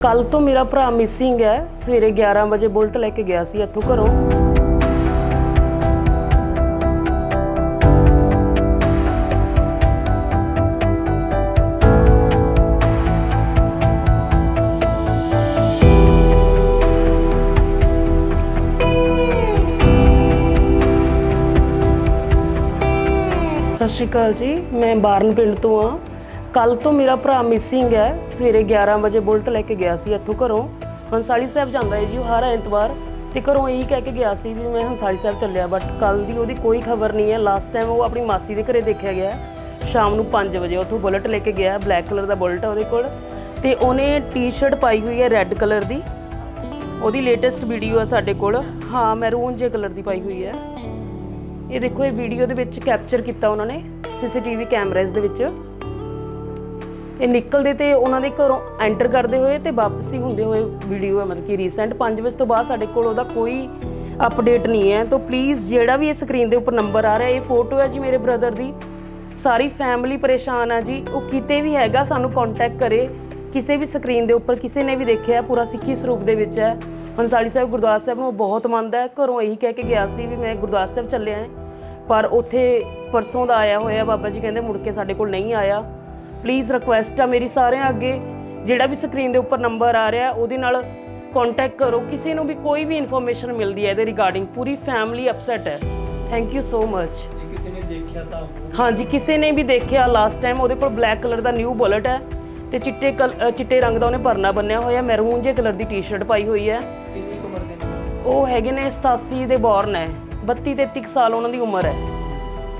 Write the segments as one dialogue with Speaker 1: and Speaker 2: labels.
Speaker 1: ਕੱਲ ਤੋਂ ਮੇਰਾ ਭਰਾ ਮਿਸਿੰਗ ਹੈ ਸਵੇਰੇ 11 ਵਜੇ ਬੁਲਟ ਲੈ ਕੇ ਗਿਆ ਸੀ ਇੱਥੋਂ ਘਰੋਂ ਸਤਿ ਸ਼੍ਰੀ ਅਕਾਲ ਜੀ, ਮੈਂ ਬਾਰਨ ਪਿੰਡ ਤੋਂ ਆ ਕੱਲ ਤੋਂ ਮੇਰਾ ਭਰਾ ਮਿਸਿੰਗ ਹੈ, ਸਵੇਰੇ 11 ਵਜੇ ਬੁਲਟ ਲੈ ਕੇ ਗਿਆ ਸੀ ਇੱਥੋਂ ਘਰੋਂ। ਹੰਸਾਲੀ ਸਾਹਿਬ ਜਾਂਦਾ ਹੈ ਜੀ, ਉਹ ਹਰ ਐਤਵਾਰ। ਤੇ ਘਰੋਂ ਇਹੀ ਕਹਿ ਕੇ ਗਿਆ ਸੀ ਵੀ ਮੈਂ ਹੰਸਾਲੀ ਸਾਹਿਬ ਚੱਲਿਆ ਬਟ ਕੱਲ ਦੀ ਉਹਦੀ ਕੋਈ ਖਬਰ ਨਹੀਂ ਹੈ। ਲਾਸਟ ਟਾਈਮ ਉਹ ਆਪਣੀ ਮਾਸੀ ਦੇ ਘਰੇ ਦੇਖਿਆ ਗਿਆ ਸ਼ਾਮ ਨੂੰ 5 ਵਜੇ ਉੱਥੋਂ ਬੁਲਟ ਲੈ ਕੇ ਗਿਆ ਬਲੈਕ ਕਲਰ ਦਾ ਬੁਲਟ ਹੈ ਉਹਦੇ ਕੋਲ। ਤੇ ਉਹਨੇ ਟੀ-ਸ਼ਰਟ ਪਾਈ ਹੋਈ ਹੈ ਰੈੱਡ ਕਲਰ ਦੀ। ਉਹਦੀ ਲੇਟੈਸਟ ਵੀਡੀਓ ਆ ਸਾਡੇ ਕੋਲ। ਹਾਂ ਮੈਰੂਨ ਜੇ ਕਲਰ ਦੀ ਪਾਈ ਹੋਈ ਹੈ। ਇਹ ਦੇਖੋ, ਇਹ ਵੀਡੀਓ ਦੇ ਵਿੱਚ ਕੈਪਚਰ ਕੀਤਾ ਉਹਨਾਂ ਨੇ ਸੀਸੀਟੀਵੀ ਕੈਮਰਾਜ਼ ਦੇ ਵਿੱਚ। ਇਹ ਨਿਕਲਦੇ ਤੇ ਉਹਨਾਂ ਦੇ ਘਰੋਂ ਐਂਟਰ ਕਰਦੇ ਹੋਏ ਤੇ ਵਾਪਸੀ ਹੁੰਦੇ ਹੋਏ ਵੀਡੀਓ ਹੈ, ਮਤਲਬ ਕਿ ਰੀਸੈਂਟ 5 ਵਜੇ ਤੋਂ ਬਾਅਦ ਸਾਡੇ ਕੋਲ ਉਹਦਾ ਕੋਈ ਅਪਡੇਟ ਨਹੀਂ ਹੈ। ਤਾਂ ਪਲੀਜ਼ ਜਿਹੜਾ ਵੀ ਇਹ ਸਕਰੀਨ ਦੇ ਉੱਪਰ ਨੰਬਰ ਆ ਰਿਹਾ, ਇਹ ਫੋਟੋ ਹੈ ਜੀ ਮੇਰੇ ਬ੍ਰਦਰ ਦੀ। ਸਾਰੀ ਫੈਮਿਲੀ ਪਰੇਸ਼ਾਨ ਆ ਜੀ। ਉਹ ਕਿਤੇ ਵੀ ਹੈਗਾ, ਸਾਨੂੰ ਕੰਟੈਕਟ ਕਰੇ। ਕਿਸੇ ਵੀ ਸਕਰੀਨ ਦੇ ਉੱਪਰ ਕਿਸੇ ਨੇ ਵੀ ਦੇਖਿਆ, ਪੂਰਾ ਸਿੱਖੀ ਸਰੂਪ ਦੇ ਵਿੱਚ ਹੈ। ਹੰਸਾਲੀ ਸਾਹਿਬ ਗੁਰਦੁਆਰਾ ਸਾਹਿਬ ਨੂੰ ਉਹ ਬਹੁਤ ਮੰਨਦਾ ਹੈ। ਘਰੋਂ ਇਹੀ ਕਹਿ ਕੇ ਗਿਆ ਸੀ ਵੀ ਮੈਂ ਗੁਰਦੁਆਰਾ ਸਾਹਿਬ ਚੱਲਿਆ ਹਾਂ। ਪਰ ਉੱਥੇ ਪਰਸੋਂ ਦਾ ਆਇਆ ਹੋਇਆ, ਬਾਬਾ ਜੀ ਕਹਿੰਦੇ ਮੁੜ ਕੇ ਸਾਡੇ ਕੋਲ ਨਹੀਂ ਆਇਆ। ਪਲੀਜ਼ ਰਿਕੁਐਸਟ ਆ ਮੇਰੀ ਸਾਰਿਆਂ ਅੱਗੇ। ਜਿਹੜਾ ਵੀ ਸਕਰੀਨ ਦੇ ਉੱਪਰ ਨੰਬਰ ਆ ਰਿਹਾ ਉਹਦੇ ਨਾਲ ਕੰਟੈਕਟ ਕਰੋ। ਕਿਸੇ ਨੂੰ ਵੀ ਕੋਈ ਵੀ ਇਨਫੋਰਮੇਸ਼ਨ ਮਿਲਦੀ ਹੈ ਇਹਦੇ ਰਿਗਾਰਡਿੰਗ ਪੂਰੀ ਫੈਮਿਲੀ ਅਪਸੈਟ ਹੈ। ਥੈਂਕ ਯੂ ਸੋ ਮਚ
Speaker 2: ਕਿਸੇ ਨੇ ਦੇਖਿਆ ਤਾਂ
Speaker 1: ਹਾਂਜੀ ਕਿਸੇ ਨੇ ਵੀ ਦੇਖਿਆ ਲਾਸਟ ਟਾਈਮ ਉਹਦੇ ਕੋਲ ਬਲੈਕ ਕਲਰ ਦਾ ਨਿਊ ਬੁਲਟ ਹੈ ਤੇ ਚਿੱਟੇ ਚਿੱਟੇ ਰੰਗ ਦਾ ਉਹਨੇ ਪਰਨਾ ਬੰਨਿਆ ਹੋਇਆ ਮੈਰੂਨ ਜੇ ਕਲਰ ਦੀ ਟੀ-ਸ਼ਰਟ ਪਾਈ ਹੋਈ ਹੈ।
Speaker 2: ਕਿੰਨੀ ਉਮਰ ਦੇ
Speaker 1: ਉਹ ਹੈਗੇ ਨੇ 87 ਦੇ ਬੌਰਨ ਹੈ। 32 33 ਕੁ ਸਾਲ ਉਹਨਾਂ ਦੀ ਉਮਰ ਹੈ।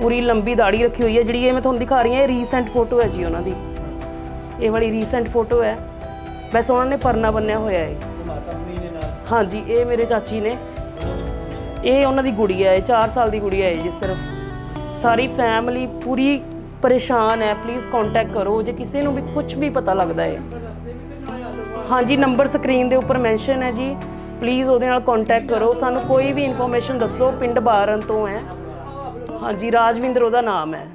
Speaker 1: ਪੂਰੀ ਲੰਬੀ ਦਾੜੀ ਰੱਖੀ ਹੋਈ ਹੈ ਜਿਹੜੀ ਇਹ ਮੈਂ ਤੁਹਾਨੂੰ ਦਿਖਾ ਰਹੀ ਹਾਂ ਇਹ ਰੀਸੈਂਟ ਫੋਟੋ ਹੈ ਜੀ ਉਹਨਾਂ ਦੀ। ਇਹ ਵਾਲੀ ਰੀਸੈਂਟ ਫੋਟੋ ਹੈ। ਬਸ ਉਹਨਾਂ ਨੇ ਪਰਨਾ ਬੰਨਿਆ ਹੋਇਆ ਹੈ। ਹਾਂਜੀ ਇਹ ਮੇਰੇ ਚਾਚੀ ਨੇ। ਇਹ ਉਹਨਾਂ ਦੀ ਗੁੜੀਆ ਹੈ 4 ਸਾਲ ਦੀ ਗੁੜੀਆ ਹੈ ਜੀ ਸਿਰਫ। ਸਾਰੀ ਫੈਮਿਲੀ ਪੂਰੀ ਪਰੇਸ਼ਾਨ ਹੈ। ਪਲੀਜ਼ ਕੰਟੈਕਟ ਕਰੋ ਜੇ ਕਿਸੇ ਨੂੰ ਵੀ ਕੁਝ ਵੀ ਪਤਾ ਲੱਗਦਾ ਹੈ। ਹਾਂਜੀ ਨੰਬਰ ਸਕਰੀਨ ਦੇ ਉੱਪਰ ਮੈਂਸ਼ਨ ਹੈ ਜੀ। ਪਲੀਜ਼ ਉਹਦੇ ਨਾਲ ਕੰਟੈਕਟ ਕਰੋ। ਸਾਨੂੰ ਕੋਈ ਵੀ ਇਨਫੋਰਮੇਸ਼ਨ ਦੱਸੋ ਪਿੰਡ ਬਾਰਨ ਤੋਂ ਹੈ। ਹਾਂਜੀ ਰਾਜਵਿੰਦਰ ਉਹਦਾ ਨਾਮ ਹੈ।